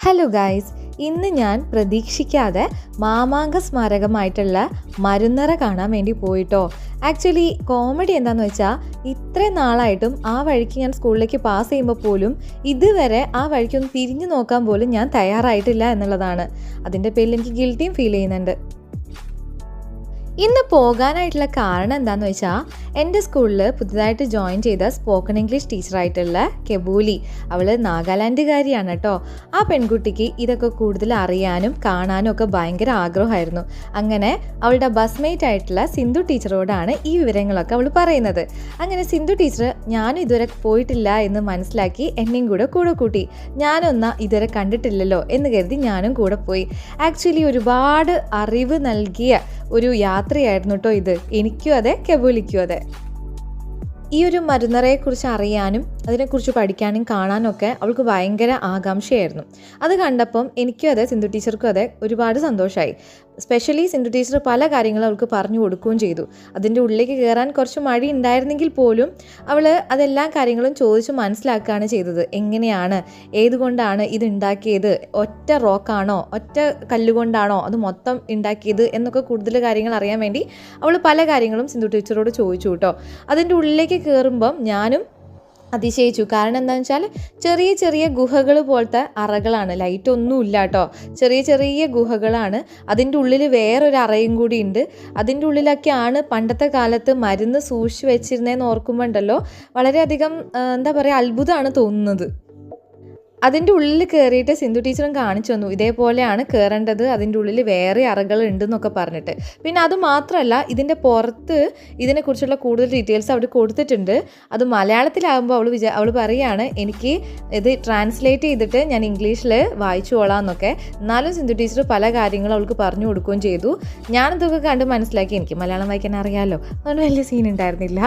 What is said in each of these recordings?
Hello guys ഇന്ന് ഞാൻ പ്രതീക്ഷിക്കാതെ മാമാങ്ക സ്മാരകമായിട്ടുള്ള മരുന്നറ കാണാൻ വേണ്ടി പോയിട്ടോ. ആക്ച്വലി കോമഡി എന്താന്ന് വെച്ചാൽ ഇത്രയും നാളായിട്ടും ആ വഴിക്ക് ഞാൻ സ്കൂളിലേക്ക് പാസ് ചെയ്യുമ്പോൾ പോലും ഇതുവരെ ആ വഴിക്കൊന്ന് തിരിഞ്ഞു നോക്കാൻ പോലും ഞാൻ തയ്യാറായിട്ടില്ല എന്നുള്ളതാണ്. അതിന്റെ പേരിൽ എനിക്ക് ഗിൽറ്റിയും ഫീൽ ചെയ്യുന്നുണ്ട്. ഇന്ന് പോകാനായിട്ടുള്ള കാരണം എന്താണെന്ന് വെച്ചാൽ എന്റെ സ്കൂളിൽ പുതുതായിട്ട് ജോയിൻ ചെയ്ത സ്പോക്കൺ ഇംഗ്ലീഷ് ടീച്ചറായിട്ടുള്ള കെബൂലി. അവൾ നാഗാലാൻഡുകാരിയാണ് കേട്ടോ ആ പെൺകുട്ടിക്ക് ഇതൊക്കെ കൂടുതൽ അറിയാനും കാണാനും ഒക്കെ ഭയങ്കര ആഗ്രഹമായിരുന്നു. അങ്ങനെ അവളുടെ ബസ്മേറ്റ് ആയിട്ടുള്ള സിന്ധു ടീച്ചറോടാണ് ഈ വിവരങ്ങളൊക്കെ അവൾ പറയുന്നത്. അങ്ങനെ സിന്ധു ടീച്ചർ ഞാനും ഇതുവരെ പോയിട്ടില്ല എന്ന് മനസ്സിലാക്കി എന്നെയും കൂടെ കൂടെ കൂട്ടി. ഞാനൊന്നാ ഇതുവരെ കണ്ടിട്ടില്ലല്ലോ എന്ന് കരുതി ഞാനും കൂടെ പോയി. ആക്ച്വലി ഒരുപാട് അറിവ് നൽകിയ ഒരു യാത്രയായിരുന്നു കേട്ടോ ഇത്. എനിക്കും അതെ കെബൂലിക്കും അതെ. ഈ ഒരു മരുന്നറയെക്കുറിച്ച് അറിയാനും അതിനെക്കുറിച്ച് പഠിക്കാനും കാണാനൊക്കെ അവൾക്ക് ഭയങ്കര ആകാംക്ഷയായിരുന്നു. അത് കണ്ടപ്പം എനിക്കും അതെ സിന്ധു ടീച്ചർക്കും അതെ ഒരുപാട് സന്തോഷമായി സ്പെഷ്യലി സിന്ധു ടീച്ചർ പല കാര്യങ്ങളും അവൾക്ക് പറഞ്ഞു കൊടുക്കുകയും ചെയ്തു. അതിന്റെ ഉള്ളിലേക്ക് കയറാൻ കുറച്ച് മടി ഉണ്ടായിരുന്നെങ്കിൽ പോലും അവൾ അതെല്ലാ കാര്യങ്ങളും ചോദിച്ച് മനസ്സിലാക്കുകയാണ് ചെയ്തത്. എങ്ങനെയാണ് ഏതുകൊണ്ടാണ് ഇത് ഉണ്ടാക്കിയത്? ഒറ്റ റോക്കാണോ? ഒറ്റ കല്ലുകൊണ്ടാണോ അത് മൊത്തം ഉണ്ടാക്കിയത്? എന്നൊക്കെ കൂടുതൽ കാര്യങ്ങൾ അറിയാൻ വേണ്ടി അവൾ പല കാര്യങ്ങളും സിന്ധു ടീച്ചറോട് ചോദിച്ചു കേട്ടോ. അതിന്റെ ഉള്ളിലേക്ക് കയറുമ്പം ഞാനും അതിശയിച്ചു. കാരണം എന്താണെന്ന് വെച്ചാൽ ചെറിയ ചെറിയ ഗുഹകൾ പോലത്തെ അറകളാണ്. ലൈറ്റ് ഒന്നും ഇല്ല കേട്ടോ ചെറിയ ചെറിയ ഗുഹകളാണ്. അതിന്റെ ഉള്ളിൽ വേറൊരു അറയും കൂടി ഉണ്ട് അതിന്റെ ഉള്ളിലൊക്കെയാണ് പണ്ടത്തെ കാലത്ത് മരുന്ന് സൂക്ഷിച്ച് വെച്ചിരുന്നതെന്ന് ഓർക്കുമ്പോൾ ഉണ്ടല്ലോ. വളരെയധികം എന്താ പറയുക അത്ഭുതമാണ് തോന്നുന്നത്. അതിന്റെ ഉള്ളിൽ കയറിയിട്ട് സിന്ധു ടീച്ചറും കാണിച്ചു തന്നു. ഇതേപോലെയാണ് കയറേണ്ടത് അതിന്റെ ഉള്ളിൽ വേറെ അറകൾ ഉണ്ടെന്നൊക്കെ പറഞ്ഞിട്ട്. പിന്നെ അത് മാത്രമല്ല ഇതിന്റെ പുറത്ത് ഇതിനെക്കുറിച്ചുള്ള കൂടുതൽ ഡീറ്റെയിൽസ് അവിടെ കൊടുത്തിട്ടുണ്ട്. അത് മലയാളത്തിലാകുമ്പോൾ അവൾ വിചാ അവൾ പറയുകയാണ് എനിക്ക് ഇത് ട്രാൻസ്ലേറ്റ് ചെയ്തിട്ട് ഞാൻ ഇംഗ്ലീഷിൽ വായിച്ചു എന്നൊക്കെ എന്നാലും സിന്ധു ടീച്ചർ പല കാര്യങ്ങളും അവൾക്ക് പറഞ്ഞു കൊടുക്കുകയും ചെയ്തു. ഞാനിതൊക്കെ കണ്ട് മനസ്സിലാക്കി എനിക്ക് മലയാളം വായിക്കാൻ അറിയാമല്ലോ അതുകൊണ്ട് വലിയ സീൻ ഉണ്ടായിരുന്നില്ല.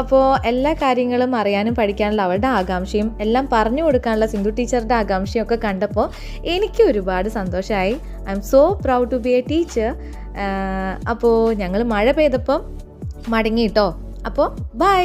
അപ്പോൾ എല്ലാ കാര്യങ്ങളും അറിയാനും പഠിക്കാനുള്ള അവളുടെ ആകാംക്ഷയും എല്ലാം പറഞ്ഞു കൊടുക്കാനുള്ള സിന്ധു ടീച്ചറുടെ ആകാംക്ഷയൊക്കെ കണ്ടപ്പോൾ എനിക്ക് ഒരുപാട് സന്തോഷമായി I'm so proud to be a teacher അപ്പോൾ ഞങ്ങൾ മഴ പെയ്തപ്പം മടങ്ങിയിട്ടോ അപ്പോൾ ബൈ